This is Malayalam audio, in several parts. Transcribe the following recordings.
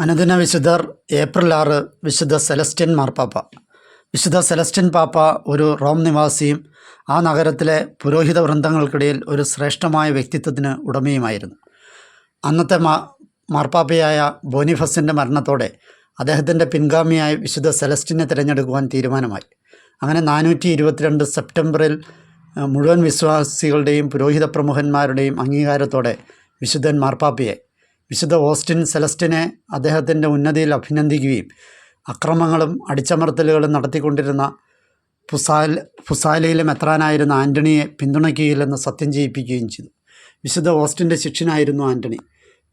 അനുദിന വിശുദ്ധർ ഏപ്രിൽ ആറ് വിശുദ്ധ സെലസ്റ്റ്യൻ മാർപ്പാപ്പ. വിശുദ്ധ സെലസ്റ്റ്യൻ പാപ്പ ഒരു റോം നിവാസിയും ആ നഗരത്തിലെ പുരോഹിത വൃന്ദങ്ങൾക്കിടയിൽ ഒരു ശ്രേഷ്ഠമായ വ്യക്തിത്വത്തിന് ഉടമയുമായിരുന്നു. അന്നത്തെ മാ മാർപ്പാപ്പയായ ബോനിഫസിന്റെ മരണത്തോടെ അദ്ദേഹത്തിന്റെ പിൻഗാമിയായി വിശുദ്ധ സെലസ്റ്റിനെ തിരഞ്ഞെടുക്കുവാൻ തീരുമാനമായി. അങ്ങനെ നാനൂറ്റി ഇരുപത്തിരണ്ട് സെപ്റ്റംബറിൽ മുഴുവൻ വിശ്വാസികളുടെയും പുരോഹിത പ്രമുഖന്മാരുടെയും അംഗീകാരത്തോടെ വിശുദ്ധൻ മാർപ്പാപ്പയായി വിശുദ്ധ ഓസ്റ്റിൻ സെലസ്റ്റിനെ അദ്ദേഹത്തിന്റെ ഉന്നതിയിൽ അഭിനന്ദിക്കുകയും അക്രമങ്ങളും അടിച്ചമർത്തലുകളും നടത്തിക്കൊണ്ടിരുന്ന ഫുസാൽ ഫുസാലയിലെ മെത്രാനായിരുന്ന ആന്റണിയെ പിന്തുണയ്ക്കുകയില്ലെന്ന് സത്യം ചെയ്യിപ്പിക്കുകയും ചെയ്തു. വിശുദ്ധ ഓസ്റ്റിന്റെ ശിഷ്യനായിരുന്നു ആന്റണി.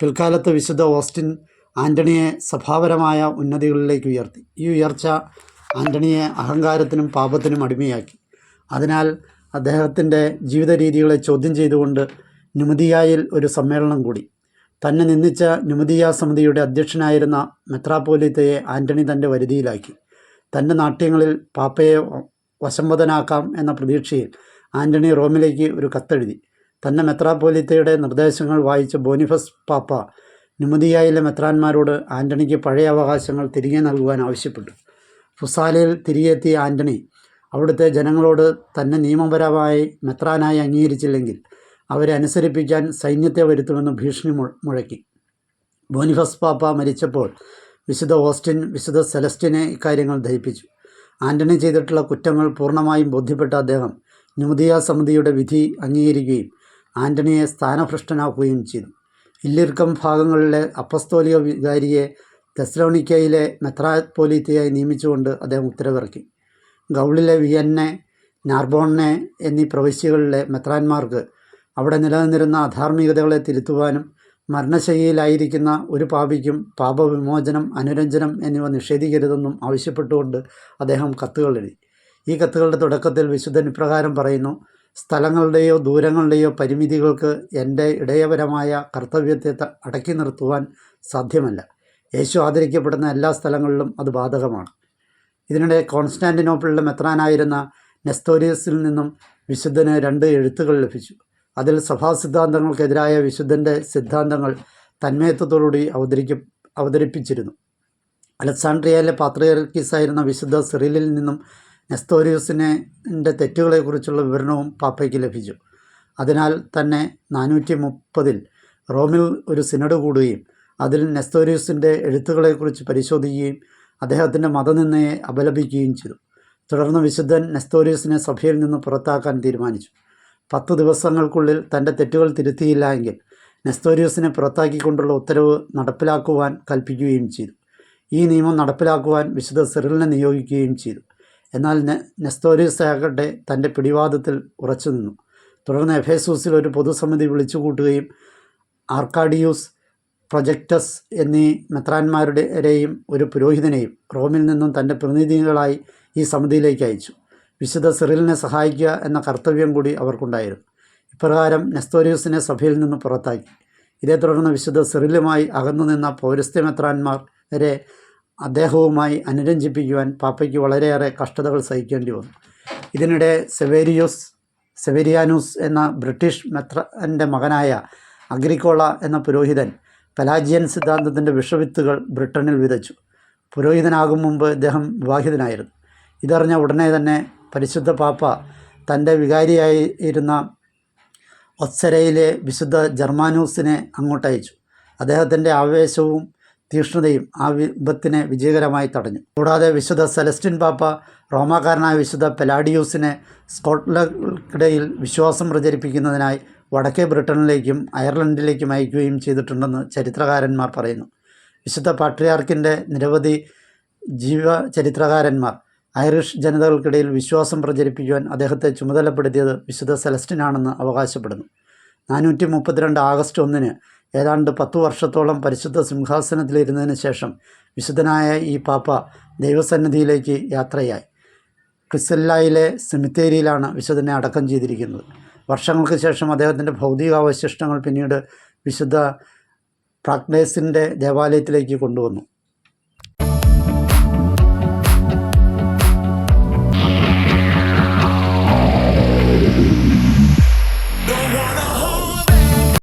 പിൽക്കാലത്ത് വിശുദ്ധ ഓസ്റ്റിൻ ആന്റണിയെ സഭാപരമായ ഉന്നതികളിലേക്ക് ഉയർത്തി. ഈ ഉയർച്ച ആന്റണിയെ അഹങ്കാരത്തിനും പാപത്തിനും അടിമയാക്കി. അതിനാൽ അദ്ദേഹത്തിന്റെ ജീവിത രീതികളെ ചോദ്യം ചെയ്തുകൊണ്ട് നുമതിയായിൽ ഒരു സമ്മേളനം കൂടി. തന്നെ നിന്ദിച്ച നുമതിയ സമിതിയുടെ അധ്യക്ഷനായിരുന്ന മെത്രാപ്പോലിത്തയെ ആന്റണി തന്റെ വരുതിയിലാക്കി. തന്റെ നാട്യങ്ങളിൽ പാപ്പയെ വശംവദനാക്കാം എന്ന പ്രതീക്ഷയിൽ ആന്റണി റോമിലേക്ക് ഒരു കത്തെഴുതി. തന്നെ മെത്രാപ്പോലിത്തയുടെ നിർദ്ദേശങ്ങൾ വായിച്ച ബോനിഫസ് പാപ്പ നുമതിയായിലെ മെത്രാന്മാരോട് ആന്റണിക്ക് പഴയ അവകാശങ്ങൾ തിരികെ നൽകുവാൻ ആവശ്യപ്പെട്ടു. ഫുസാലയിൽ തിരികെ ആന്റണി അവിടുത്തെ ജനങ്ങളോട് തന്നെ നിയമപരമായി മെത്രാനായി അംഗീകരിച്ചില്ലെങ്കിൽ അവരെ അനുസരിപ്പിക്കാൻ സൈന്യത്തെ വരുത്തുമെന്ന് ഭീഷണി മുഴക്കി. ബോനിഫസ് പാപ്പ മരിച്ചപ്പോൾ വിശുദ്ധ ഓസ്റ്റിൻ വിശുദ്ധ സെലസ്റ്റിനെ ഇക്കാര്യങ്ങൾ ധരിപ്പിച്ചു ആന്റണി ചെയ്തിട്ടുള്ള കുറ്റങ്ങൾ പൂർണമായും ബോധ്യപ്പെട്ട അദ്ദേഹം ന്യൂദിയ സമിതിയുടെ വിധി അംഗീകരിക്കുകയും ആന്റണിയെ സ്ഥാനഭ്രഷ്ടനാക്കുകയും ചെയ്തു. ഇല്ലിർക്കം ഭാഗങ്ങളിലെ അപ്പസ്തോലിക വികാരിയെ തെസ്ലോണിക്കയിലെ മെത്രാപ്പോലീത്തയായി നിയമിച്ചുകൊണ്ട് അദ്ദേഹം ഉത്തരവിറക്കി. ഗൗളിലെ വിയന്നെ നാർബോണ്ണെ എന്നീ പ്രവിശ്യകളിലെ മെത്രാന്മാർക്ക് അവിടെ നിലനിന്നിരുന്ന അധാർമികതകളെ തിരുത്തുവാനും മരണശൈലിയിലായിരിക്കുന്ന ഒരു പാപിക്കും പാപവിമോചനം അനുരഞ്ജനം എന്നിവ നിഷേധിക്കരുതെന്നും ആവശ്യപ്പെട്ടുകൊണ്ട് അദ്ദേഹം കത്തുകൾ എഴുതി. ഈ കത്തുകളുടെ തുടക്കത്തിൽ വിശുദ്ധൻ ഇപ്രകാരം പറയുന്നു സ്ഥലങ്ങളുടെയോ ദൂരങ്ങളുടെയോ പരിമിതികൾക്ക് എന്റെ ഇടയപരമായ കർത്തവ്യത്തെ അടക്കി നിർത്തുവാൻ സാധ്യമല്ല. യേശു ആദരിക്കപ്പെടുന്ന എല്ലാ സ്ഥലങ്ങളിലും അത് ബാധകമാണ്. ഇതിനിടെ കോൺസ്റ്റാന്റിനോപ്പിളിലെ മെത്രാനായിരുന്ന നെസ്തോരിയസിൽ നിന്നും വിശുദ്ധന് രണ്ട് എഴുത്തുകൾ ലഭിച്ചു. അതിൽ സഭാ സിദ്ധാന്തങ്ങൾക്കെതിരായ വിശുദ്ധന്റെ സിദ്ധാന്തങ്ങൾ തന്മയത്വത്തോടുകൂടി അവതരിക്ക അവതരിപ്പിച്ചിരുന്നു. അലക്സാണ്ട്രിയയിലെ പാത്രിയർക്കീസായിരുന്ന വിശുദ്ധ സിറിലിൽ നിന്നും നെസ്തോരിയസിനെ തെറ്റുകളെക്കുറിച്ചുള്ള വിവരണവും പാപ്പയ്ക്ക് ലഭിച്ചു. അതിനാൽ തന്നെ നാനൂറ്റി മുപ്പതിൽ റോമിൽ ഒരു സിനഡ് കൂടുകയും അതിൽ നെസ്തോരിയസിന്റെ എഴുത്തുകളെക്കുറിച്ച് പരിശോധിക്കുകയും അദ്ദേഹത്തിന്റെ മതനിന്ദയെ അപലപിക്കുകയും ചെയ്തു. തുടർന്ന് വിശുദ്ധൻ നെസ്തോരിയസിനെ സഭയിൽ നിന്ന് പുറത്താക്കാൻ തീരുമാനിച്ചു. പത്ത് ദിവസങ്ങൾക്കുള്ളിൽ തന്റെ തെറ്റുകൾ തിരുത്തിയില്ല എങ്കിൽ നെസ്തോരിയസിനെ പുറത്താക്കിക്കൊണ്ടുള്ള ഉത്തരവ് നടപ്പിലാക്കുവാൻ കൽപ്പിക്കുകയും ചെയ്തു. ഈ നിയമം നടപ്പിലാക്കുവാൻ വിശുദ്ധ സിറിലിനെ നിയോഗിക്കുകയും ചെയ്തു. എന്നാൽ നെസ്തോരിയസ് ആകട്ടെ തന്റെ പിടിവാദത്തിൽ ഉറച്ചു നിന്നു. തുടർന്ന് എഫേസൂസിൽ ഒരു പൊതുസമിതി വിളിച്ചുകൂട്ടുകയും ആർക്കാഡിയൂസ് പ്രൊജക്ടസ് എന്നീ മെത്രാന്മാരുടെയും ഒരു പുരോഹിതനെയും റോമിൽ നിന്നും തന്റെ പ്രതിനിധികളായി ഈ സമിതിയിലേക്ക് അയച്ചു. വിശുദ്ധ സിറിലിനെ സഹായിക്കുക എന്ന കർത്തവ്യം കൂടി അവർക്കുണ്ടായിരുന്നു. ഇപ്രകാരം നെസ്തോരിയസിനെ സഭയിൽ നിന്ന് പുറത്താക്കി. ഇതേ തുടർന്ന് വിശുദ്ധ സിറിലുമായി അകന്നു നിന്ന പൗരസ്ത്യമെത്രാന്മാർ വരെ അദ്ദേഹവുമായി അനുരഞ്ജിപ്പിക്കുവാൻ പാപ്പയ്ക്ക് വളരെയേറെ കഷ്ടതകൾ സഹിക്കേണ്ടി വന്നു. ഇതിനിടെ സെവേരിയോസ് സെവേരിയാനൂസ് എന്ന ബ്രിട്ടീഷ് മെത്രന്റെ മകനായ അഗ്രിക്കോള എന്ന പുരോഹിതൻ പലാജിയൻ സിദ്ധാന്തത്തിന്റെ വിഷവിത്തുകൾ ബ്രിട്ടനിൽ വിതച്ചു. പുരോഹിതനാകും മുമ്പ് ഇദ്ദേഹം വിവാഹിതനായിരുന്നു. ഇതറിഞ്ഞ ഉടനെ തന്നെ പരിശുദ്ധ പാപ്പ തന്റെ വികാരിയായി ഇരുന്ന ഒത്സരയിലെ വിശുദ്ധ ജർമാനൂസിനെ അങ്ങോട്ട് അയച്ചു അദ്ദേഹത്തിന്റെ ആവേശവും തീക്ഷ്ണതയും ആ വിപത്തിനെ വിജയകരമായി തടഞ്ഞു. കൂടാതെ വിശുദ്ധ സെലസ്റ്റിൻ പാപ്പ റോമാക്കാരനായ വിശുദ്ധ പെലാഡിയൂസിനെ സ്കോട്ട്ലൻഡിൽ വിശ്വാസം പ്രചരിപ്പിക്കുന്നതിനായി വടക്കേ ബ്രിട്ടനിലേക്കും അയർലൻഡിലേക്കും അയക്കുകയും ചെയ്തിട്ടുണ്ടെന്ന് ചരിത്രകാരന്മാർ പറയുന്നു. വിശുദ്ധ പാട്രിയാർക്കിന്റെ നിരവധി ജീവചരിത്രകാരന്മാർ ഐറിഷ് ജനതകൾക്കിടയിൽ വിശ്വാസം പ്രചരിപ്പിക്കുവാൻ അദ്ദേഹത്തെ ചുമതലപ്പെടുത്തിയത് വിശുദ്ധ സെലസ്റ്റിനാണെന്ന് അവകാശപ്പെടുന്നു. നാനൂറ്റി മുപ്പത്തിരണ്ട് ആഗസ്റ്റ് ഒന്നിന് ഏതാണ്ട് പത്തു വർഷത്തോളം പരിശുദ്ധ സിംഹാസനത്തിലിരുന്നതിന് ശേഷം വിശുദ്ധനായ ഈ പാപ്പ ദൈവസന്നിധിയിലേക്ക് യാത്രയായി. ക്രിസ്സെല്ലായിലെ സെമിത്തേരിയിലാണ് വിശുദ്ധനെ അടക്കം ചെയ്തിരിക്കുന്നത്. വർഷങ്ങൾക്ക് ശേഷം അദ്ദേഹത്തിന്റെ ഭൗതികാവശിഷ്ടങ്ങൾ പിന്നീട് വിശുദ്ധ പ്രാഗ്നേസിന്റെ ദേവാലയത്തിലേക്ക് കൊണ്ടുവന്നു.